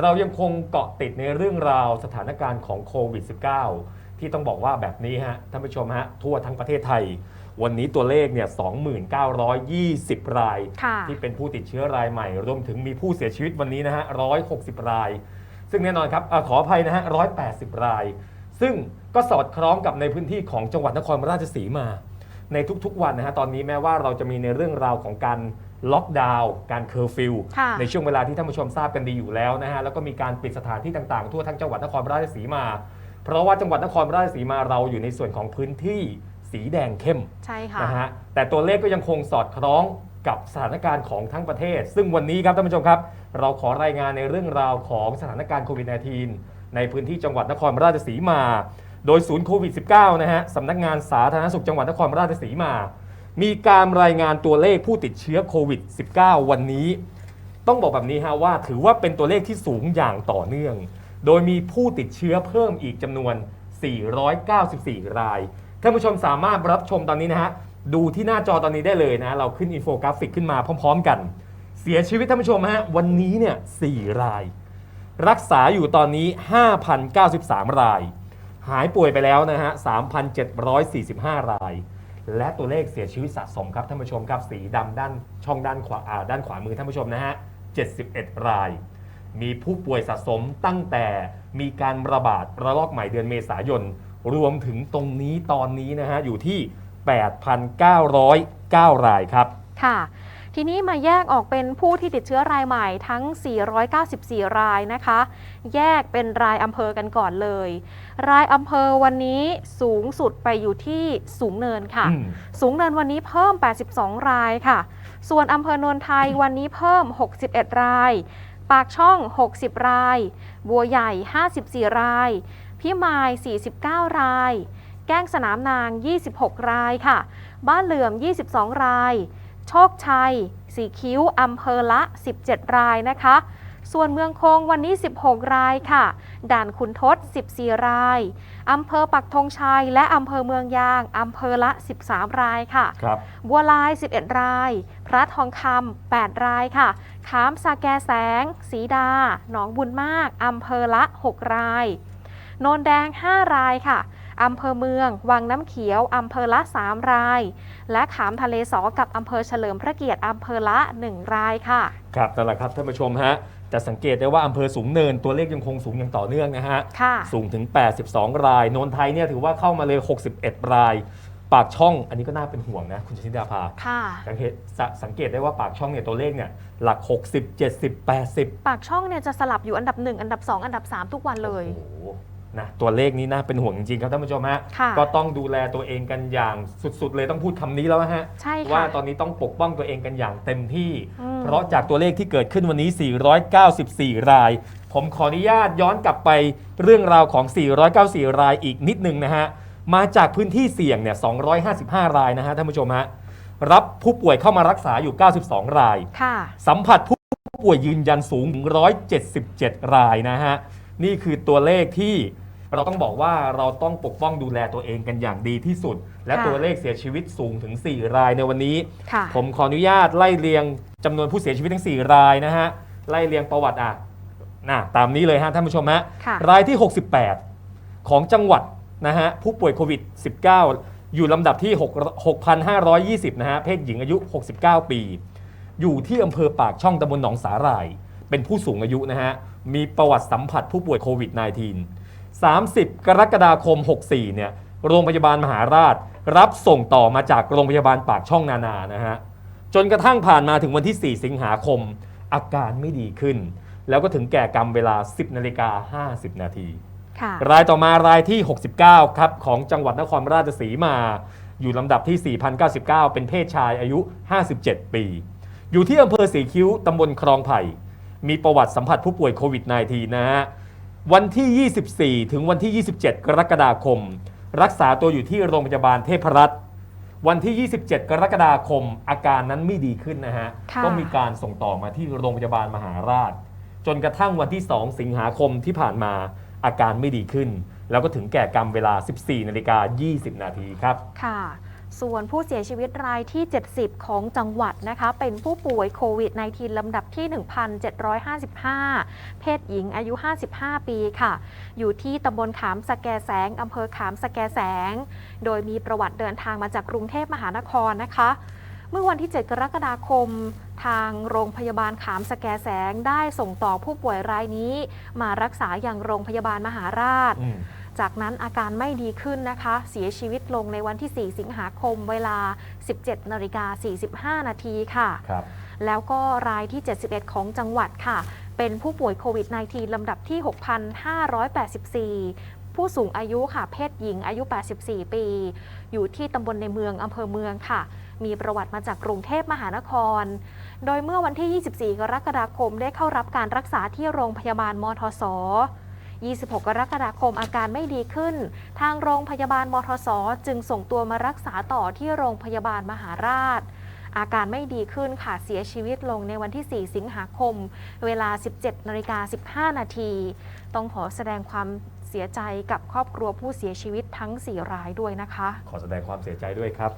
เรายังคงเกาะติดในเรื่องราวสถานการณ์ของโควิด -19 ที่ต้องบอกว่าแบบนี้ฮะท่านผู้ชมฮะทั่วทั้งประเทศไทย วันนี้ตัวเลขเนี่ย 2920 ราย ค่ะ ที่เป็นผู้ติดเชื้อรายใหม่ รวมถึงมีผู้เสียชีวิตวันนี้นะฮะ 160 ราย ซึ่งแน่นอนครับอาขออภัยนะฮะ 180 ราย ซึ่งก็สอดคล้องกับในพื้นที่ของจังหวัดนครราชสีมา ในทุกๆวันนะฮะตอนนี้แม้ว่าเราจะมีในเรื่องราวของการ ล็อกดาวน์การเคอร์ฟิวค่ะในช่วงเวลาที่ท่านผู้ชมทราบกันดีอยู่แล้วนะฮะแล้วก็มีการปิดสถานที่ต่างๆ ทั่วทั้งจังหวัดนครราชสีมา เพราะว่าจังหวัดนครราชสีมาเราอยู่ในส่วนของพื้นที่สีแดงเข้มใช่ค่ะ นะฮะแต่ตัวเลขก็ยังคงสอดคล้องกับสถานการณ์ของทั้งประเทศ ซึ่งวันนี้ครับท่านผู้ชมครับ เราขอรายงานในเรื่องราวของสถานการณ์โควิด -19 ในพื้นที่จังหวัดนครราชสีมา โดยศูนย์โควิด -19 นะฮะสำนักงานสาธารณสุขจังหวัดนครราชสีมา มีการรายงานตัวเลขผู้ติดเชื้อโควิด -19 วันนี้ ต้องบอกแบบนี้ฮะว่าถือว่าเป็นตัวเลขที่สูงอย่างต่อเนื่อง โดยมีผู้ติดเชื้อเพิ่มอีกจำนวน 494 ราย ท่านผู้ชมสามารถรับชมตอนนี้นะฮะ ดูที่หน้าจอตอนนี้ได้เลยนะ เราขึ้นอินโฟกราฟิกขึ้นมาพร้อม ๆ กัน เสียชีวิตท่านผู้ชมฮะ วันนี้เนี่ย 4 ราย รักษาอยู่ตอนนี้ 5,093 ราย หายป่วยไปแล้วนะฮะ 3,745 ราย และตัวเลขเสียชีวิตสะสมครับท่านผู้ชมครับสีดำด้านช่องด้านขวาอ่าด้านขวามือท่านผู้ชมนะฮะ 71 ราย มีผู้ป่วยสะสมตั้งแต่มีการระบาดระลอกใหม่เดือนเมษายน รวมถึงตรงนี้ตอนนี้นะฮะ อยู่ที่ 8,909 รายครับ ค่ะ ทีนี้มาแยกออกเป็นผู้ที่ติดเชื้อรายใหม่ทั้ง 494 รายนะคะ แยกเป็นรายอำเภอกันก่อนเลย รายอำเภอวันนี้สูงสุดไปอยู่ที่สูงเนินค่ะอืมสูงเนินวันนี้เพิ่ม 82 รายค่ะ ส่วนอำเภอโนนไทยวันนี้เพิ่ม 61 ราย ปากช่อง 60 ราย บัวใหญ่ 54 ราย พิมาย 49 ราย แก้งสนามนาง 26 รายค่ะ บ้านเหลื่อม 22 ราย โชคชัย สีคิ้วอำเภอละ 17 รายนะคะ ส่วนเมืองคงวันนี้ 16 รายค่ะ ด่านขุนทด 14 รายอำเภอปักธงชัย และอำเภอเมืองยางอำเภอละ 13 รายค่ะครับบัวลาย 11 ราย พระทองคำ8รายค่ะขามสาแกแสง สีดา หนองบุญมากอำเภอละ 6 ราย โนนแดง 5 รายค่ะ อำเภอเมือง วังน้ำเขียว อำเภอละ 3 ราย และขามทะเลสอกับอำเภอเฉลิมพระเกียรติอำเภอละ 1 รายค่ะ ครับนั่นแหละครับท่านผู้ชมฮะจะสังเกตได้ว่าอำเภอสูงเนินตัวเลขยังคงสูงอย่างต่อเนื่องนะฮะ ค่ะ สูงถึง 82 รายโนนไทยเนี่ยถือว่าเข้ามาเลย 61 ราย ปากช่องอันนี้ก็น่าเป็นห่วงนะคุณชนิดาภาค่ะ สังเกตสสังเกตได้ว่าปากช่องเนี่ยตัวเลขเนี่ยหลัก 60 70 80 ปากช่องเนี่ยจะสลับอยู่อันดับ 1 อันดับ 2 อันดับ 3 ทุกวันเลย โอ้โห นะตัวเลขนี้น่าเป็นห่วงจริงๆครับท่านผู้ชมฮะค่ะก็ต้องดูแลตัวเองกันอย่างสุดๆ เลยต้องพูดคำนี้แล้วนะฮะใช่ค่ะว่าตอนนี้ต้องปกป้องตัวเองกันอย่างเต็มที่อืมเพราะจากตัวเลขที่เกิดขึ้นวันนี้ 494 ราย ผมขออนุญาตย้อนกลับไปเรื่องราวของ 494 รายอีกนิดหนึ่งนะฮะมาจากพื้นที่เสี่ยงเนี่ย 255 รายนะฮะท่านผู้ชมฮะรับผู้ป่วยเข้ามารักษาอยู่ 92 รายค่ะสัมผัสผู้ป่วยยืนยันสูงถึง177 รายนะฮะ นี่คือตัวเลขที่เราต้องบอกว่าเราต้องปกป้องดูแลตัวเองกันอย่างดีที่สุด และค่ะตัวเลขเสียชีวิตสูงถึง 4 รายในวันนี้ ค่ะผมขออนุญาตไล่เรียงจำนวนผู้เสียชีวิตทั้ง 4 รายนะฮะไล่เรียงประวัติอะนะตามนี้เลยฮะท่านผู้ชมฮะค่ะ รายที่ 68 ของจังหวัดนะฮะผู้ป่วยโควิด -19 อยู่ลำดับที่6 6,520นะฮะเพศหญิงอายุ 69 ปี อยู่ที่อำเภอปากช่องตำบลหนองสาหร่าย เป็นผู้สูงอายุนะฮะ มีประวัติสัมผัสผู้ป่วยโควิด -19 30 กรกฎาคม 64 เนี่ย โรงพยาบาลมหาราช รับส่งต่อมาจากโรงพยาบาลปากช่องนานานะฮะ จนกระทั่งผ่านมาถึงวันที่ 4 สิงหาคม อาการไม่ดีขึ้น แล้วก็ถึงแก่กรรมเวลา 10 นาฬิกา 50 นาทีค่ะรายต่อมารายที่ 69 ครับ ของจังหวัดนครราชสีมา อยู่ลำดับที่ 4,099 เป็นเพศชายอายุ 57 ปี อยู่ที่อำเภอสีคิ้วตำบลคลองไผ่ มีประวัติสัมผัสผู้ป่วยโควิด -19 นะฮะวันที่ 24 ถึงวันที่ 27 กรกฎาคม รักษาตัวอยู่ที่โรงพยาบาลเทพรัตน์วันที่ 27 กรกฎาคม อาการนั้นไม่ดีขึ้นนะฮะค่ะก็มีการส่งต่อมาที่โรงพยาบาลมหาราช จนกระทั่งวันที่ 2 สิงหาคมที่ผ่านมาอาการไม่ดีขึ้น แล้วก็ถึงแก่กรรมเวลา 14นาฬิกา20 นาทีครับค่ะ ส่วนผู้เสียชีวิตรายที่ 70 ของจังหวัดนะคะ เป็นผู้ป่วยโควิด -19 ลำดับที่ 1,755 เพศหญิงอายุ 55 ปีค่ะ อยู่ที่ตำบลขามสแกแสงอำเภอขามสแกแสง โดยมีประวัติเดินทางมาจากกรุงเทพมหานครนะคะ เมื่อวันที่ 7 กรกฎาคมทางโรงพยาบาลขามสแกแสงได้ส่งต่อผู้ป่วยรายนี้ มารักษาอย่างโรงพยาบาลมหาราช จากนั้นอาการไม่ดีขึ้นนะคะ เสียชีวิตลงในวันที่ 4 สิงหาคมเวลา 17นาฬิกา45 นาทีค่ะ ครับ แล้วก็รายที่ 71 ของจังหวัดค่ะ เป็นผู้ป่วยโควิด -19 ลำดับที่ 6,584ผู้สูงอายุค่ะ เพศหญิงอายุ 84 ปี อยู่ที่ตำบลในเมือง อำเภอเมืองค่ะ มีประวัติมาจากกรุงเทพมหานคร โดยเมื่อวันที่ 24 กรกฎาคมได้เข้ารับการรักษาที่โรงพยาบาลมทส 26 กรกฎาคมอาการไม่ดีขึ้น ทางโรงพยาบาลมทสจึงส่งตัวมารักษาต่อที่โรงพยาบาลมหาราช อาการไม่ดีขึ้นค่ะเสียชีวิตลงในวันที่ 4 สิงหาคม เวลา 17นาฬิกา15 นาทีต้องขอแสดงความเสียใจกับครอบครัวผู้เสียชีวิตทั้ง 4 รายด้วยนะคะ ขอแสดงความเสียใจด้วยครับ